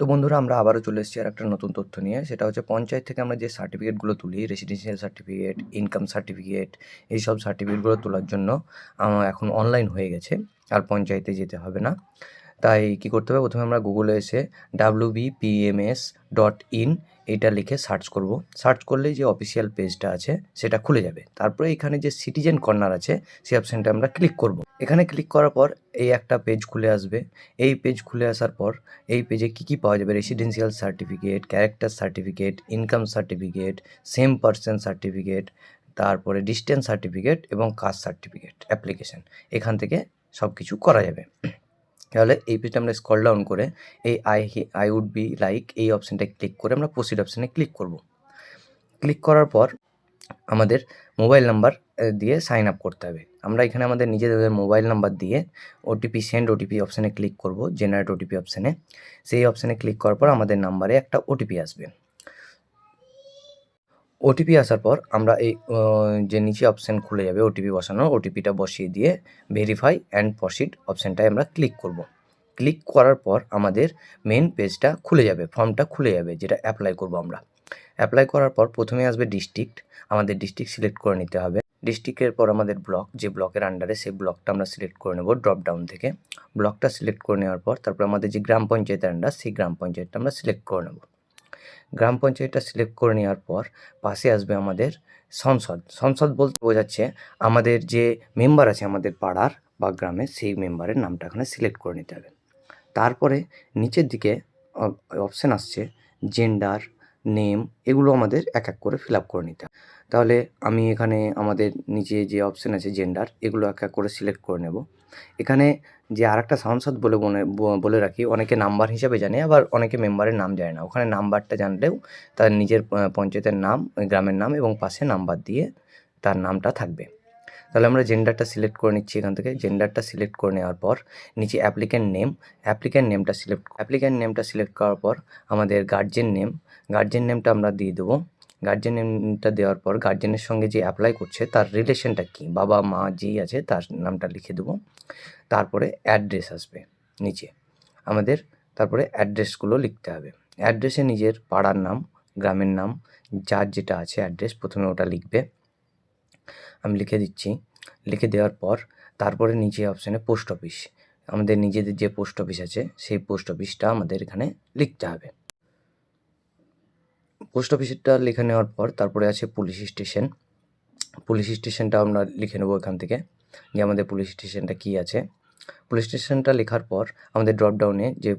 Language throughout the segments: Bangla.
তো বন্ধুরা, আমরা আবারও চলে এসেছি আর একটা নতুন তথ্য নিয়ে। সেটা হচ্ছে পঞ্চায়েত থেকে আমরা যে সার্টিফিকেটগুলো তুলি রেসিডেন্সিয়াল সার্টিফিকেট ইনকাম সার্টিফিকেট এইসব সার্টিফিকেটগুলো তোলার জন্য আমার এখন অনলাইন হয়ে গেছে, আর পঞ্চায়েতে যেতে হবে না। তাই কি করতে হবে? প্রথমে আমরা গুগলে এসে ডাব্লিউ এস ডট ইন এটা লিখে সার্চ করব। সার্চ করলেই যে অফিসিয়াল পেজটা আছে, সেটা খুলে যাবে। তারপরে এখানে যে সিটিজেন কর্নার আছে, সেই অপশানটা আমরা ক্লিক করব। এখানে ক্লিক করার পর এই একটা পেজ খুলে আসবে। এই পেজ খুলে আসার পর এই পেজে কী কী পাওয়া যাবে? Residential certificate character certificate income certificate same person certificate তারপরে ডিস্টেন্স সার্টিফিকেট এবং কাস্ট সার্টিফিকেট অ্যাপ্লিকেশন এখান থেকে সব কিছু করা যাবে। তাহলে এই পেজটা আমরা স্কল ডাউন করে এই I I would be like এই অপশানটায় ক্লিক করে আমরা প্রসিড অপশানে ক্লিক করব। ক্লিক করার পর আমাদের মোবাইল নাম্বার দিয়ে সাইন আপ করতে হবে। আমরা এখানে আমাদের নিজেদের মোবাইল নাম্বার দিয়ে ওটিপি সেন্ড ওটিপি অপশানে ক্লিক করব জেনারেট ওটিপি অপশানে সেই অপশানে ক্লিক করার পর আমাদের নাম্বারে একটা ওটিপি আসবে। ওটিপি আসার পর আমরা এই যে নিচে অপশান খুলে যাবে ওটিপি বসানো ওটিপিটা বসিয়ে দিয়ে ভেরিফাই অ্যান্ড প্রসিড অপশানটায় আমরা ক্লিক করব। ক্লিক করার পর আমাদের মেন পেজটা খুলে যাবে ফর্মটা খুলে যাবে যেটা অ্যাপ্লাই করব আমরা। অ্যাপ্লাই করার পর প্রথমে আসবে ডিস্ট্রিক্ট আমাদের ডিস্ট্রিক্ট সিলেক্ট করে নিতে হবে। ডিস্ট্রিক্টের পর আমাদের ব্লক যে ব্লকের আন্ডারে সেই ব্লকটা আমরা সিলেক্ট করে নেব ড্রপ ডাউন থেকে। ব্লকটা সিলেক্ট করে নেওয়ার পর তারপর আমাদের যে গ্রাম পঞ্চায়েতের আন্ডার সেই গ্রাম পঞ্চায়েতটা আমরা সিলেক্ট করে নেব। গ্রাম পঞ্চায়েতটা সিলেক্ট করে নেওয়ার পর পাশে আসবে আমাদের সংসদ। সংসদ বলতে বোঝাচ্ছে আমাদের যে মেম্বার আছে আমাদের পাড়ার বা গ্রামের সেই মেম্বারের নামটা এখানে সিলেক্ট করে নিতে হবে। তারপরে নিচের দিকে অপশান আসছে জেন্ডার নেম এগুলো আমাদের এক এক করে ফিল আপ করে নিতে হবে। তাহলে আমি এখানে আমাদের নিচে যে অপশান আছে জেন্ডার এগুলো এক এক করে সিলেক্ট করে নেব। এখানে যে আরেকটা সাংসদ বলে বলে রাখি, অনেকে নাম্বার হিসাবে জানে, আবার অনেকে মেম্বারের নাম জানে না। ওখানে নাম্বারটা জানলেও তার নিজের পঞ্চায়েতের নাম গ্রামের নাম এবং পাশে নাম্বার দিয়ে তার নামটা থাকবে। তাহলে আমরা জেন্ডারটা সিলেক্ট করে নিচ্ছি এখান থেকে। জেন্ডারটা সিলেক্ট করে নেওয়ার পর নিচে অ্যাপ্লিক্যান্ট নেম অ্যাপ্লিক্যান্ট নেমটা সিলেক্ট অ্যাপ্লিক্যান্ট নেমটা সিলেক্ট করার পর আমাদের গার্জেন নেম গার্জেন নেমটা আমরা দিয়ে দেবো। গার্জেন নেমটা দেওয়ার পর গার্জেনের সঙ্গে যে অ্যাপ্লাই করছে, তার রিলেশনটা কী? বাবা, মা যেই আছে, তার নামটা লিখে দেবো। তারপরে অ্যাড্রেস আসবে নিচে। আমাদের তারপরে অ্যাড্রেসগুলো লিখতে হবে। অ্যাড্রেসে নিজের পাড়ার নাম, গ্রামের নাম, যার যেটা আছে অ্যাড্রেস প্রথমে ওটা লিখবে। আমি লিখে দিচ্ছি। লিখে দেওয়ার পর তারপরে নিচে অপশানে পোস্ট অফিস আমাদের নিজেদের যে পোস্ট অফিস আছে, সেই পোস্ট অফিসটা আমাদের এখানে লিখতে হবে। পোস্ট অফিসটা লিখে নেওয়ার পর তারপরে আছে পুলিশ স্টেশন। পুলিশ স্টেশনটা আমরা লিখে নেব এখান থেকে যে আমাদের পুলিশ স্টেশনটা কী আছে। পুলিশ স্টেশনটা লেখার পর আমাদের ড্রপ ডাউনে যে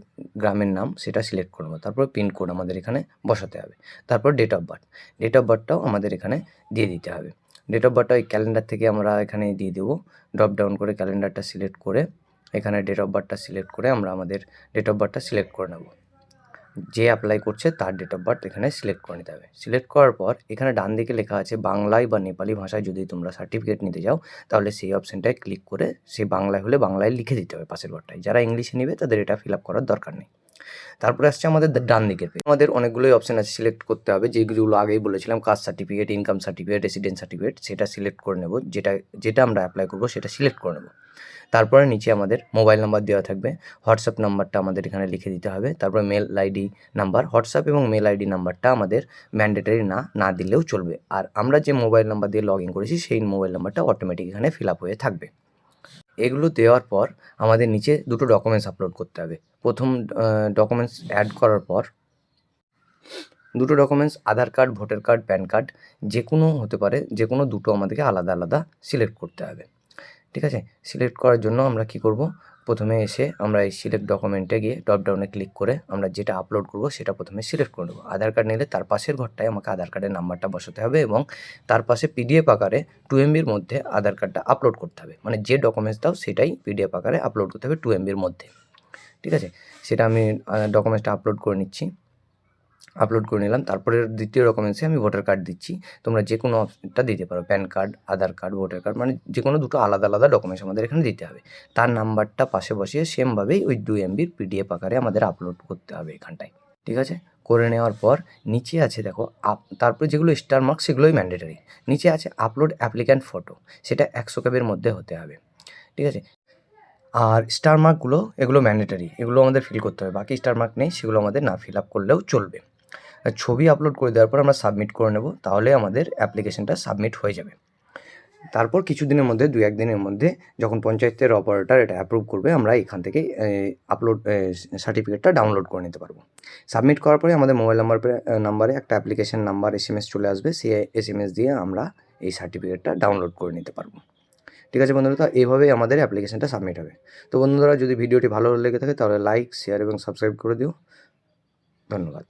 গ্রামের নাম সেটা সিলেক্ট করব তারপর পিনকোড আমাদের এখানে বসাতে হবে। তারপর date of birth date of বার্থটাও আমাদের এখানে দিয়ে দিতে হবে। ডেট অফ বার্থটা ওই ক্যালেন্ডার থেকে আমরা এখানে দিয়ে দেবো। ড্রপ ডাউন করে ক্যালেন্ডারটা সিলেক্ট করে এখানে ডেট অফ বার্থটা সিলেক্ট করে আমরা আমাদের ডেট অফ বার্থটা সিলেক্ট করে নেব। যে অ্যাপ্লাই করছে তার ডেট অফ বার্থ এখানে সিলেক্ট করে নিতে হবে। সিলেক্ট করার পর এখানে ডান দিকে লেখা আছে বাংলায় বা নেপালি ভাষায় যদি তোমরা সার্টিফিকেট নিতে যাও, তাহলে সেই অপশানটায় ক্লিক করে সেই বাংলায় হলে বাংলায় লিখে দিতে হবে পাশের ঘরটায় যারা ইংলিশে নেবে তাদের এটা ফিল আপ করার দরকার নেই। তারপরে আসছে আমাদের ডান দিকের। আমাদের অনেকগুলোই অপশান আছে সিলেক্ট করতে হবে। যেগুলো আগেই বলেছিলাম caste certificate income certificate resident certificate সেটা সিলেক্ট করে নেব। যেটা যেটা আমরা অ্যাপ্লাই করব সেটা সিলেক্ট করে নেব। তারপরে নিচে আমাদের মোবাইল নাম্বার দেওয়া থাকবে। হোয়াটসঅ্যাপ নাম্বারটা আমাদের এখানে লিখে দিতে হবে। তারপরে মেল আইডি নাম্বার হোয়াটসঅ্যাপ এবং মেল আইডি নাম্বারটা আমাদের ম্যান্ডেটারি না না দিলেও চলবে। আর আমরা যে মোবাইল নাম্বার দিয়ে লগ ইন করেছি, সেই মোবাইল নাম্বারটা অটোমেটিক এখানে ফিল আপ হয়ে থাকবে। এগুলো দেওয়ার পর আমাদের নিচে দুটো ডকুমেন্টস আপলোড করতে হবে। প্রথম ডকুমেন্টস অ্যাড করার পর দুটো documents Aadhaar card voter card PAN card যে কোনো হতে পারে যে কোনো দুটো আমাদেরকে আলাদা আলাদা সিলেক্ট করতে হবে। ঠিক আছে? সিলেক্ট করার জন্য আমরা কি করব? প্রথমে এসে আমরা এই সিলেক্ট ডকুমেন্টে গিয়ে ড্রপ ডাউনে ক্লিক করে আমরা যেটা আপলোড করব সেটা প্রথমে সিলেক্ট করে নেব। আধার কার্ড নিলে তার পাশের ঘরটায় আমাকে আধার কার্ডের নাম্বারটা বসাতে হবে এবং তার পাশে পিডিএফ আকারে টু এমবির মধ্যে আধার কার্ডটা আপলোড করতে হবে। মানে যে ডকুমেন্টস দাও সেটাই পিডিএফ আকারে আপলোড করতে হবে টু এমবির মধ্যে। ঠিক আছে? সেটা আমি ডকুমেন্টসটা আপলোড করে নিচ্ছি। আপলোড করে নিলাম। তারপরে দ্বিতীয় ডকুমেন্টসে আমি ভোটার কার্ড দিচ্ছি। তোমরা যে কোনো একটা দিতে পারো। PAN card Aadhaar card voter card মানে যে কোনো দুটো আলাদা আলাদা ডকুমেন্টস আমাদের এখানে দিতে হবে। তার নাম্বারটা পাশে বসিয়ে সেমভাবেই ওই দুই এমবির পিডিএফ আকারে আমাদের আপলোড করতে হবে এখানটায়। ঠিক আছে? করে নেওয়ার পর নিচে আছে দেখো, আপ, তারপরে যেগুলো স্টার মার্ক সেগুলোই ম্যান্ডেটারি নিচে আছে আপলোড অ্যাপ্লিক্যান্ট ফটো সেটা একশো ক্যাবের মধ্যে হতে হবে। ঠিক আছে? আর স্টার মার্কগুলো এগুলো ম্যান্ডেটারি এগুলো আমাদের ফিল করতে হবে। বাকি স্টার মার্ক নেই, সেগুলো আমাদের না ফিল আপ করলেও চলবে। ছবি আপলোড করে দেওয়ার পর আমরা সাবমিট করে নেব, তাহলে আমাদের অ্যাপ্লিকেশনটা সাবমিট হয়ে যাবে। তারপর কিছুদিনের মধ্যে দু একদিনের মধ্যে যখন পঞ্চায়েতের অপারেটর এটা অ্যাপ্রুভ করবে, আমরা এখান থেকে আপলোড সার্টিফিকেটটা ডাউনলোড করে নিতে পারব। সাবমিট করার পরে আমাদের মোবাইল নাম্বার নাম্বারে একটা application number S M S চলে আসবে, সেই এস এম এস দিয়ে আমরা এই সার্টিফিকেটটা ডাউনলোড করে নিতে পারব। ঠিক আছে বন্ধুরা, তো এইভাবেই আমাদের অ্যাপ্লিকেশনটা সাবমিট হবে। তো বন্ধুরা, যদি ভিডিওটি ভালো লেগে থাকে, তাহলে লাইক শেয়ার এবং সাবস্ক্রাইব করে দিও। ধন্যবাদ।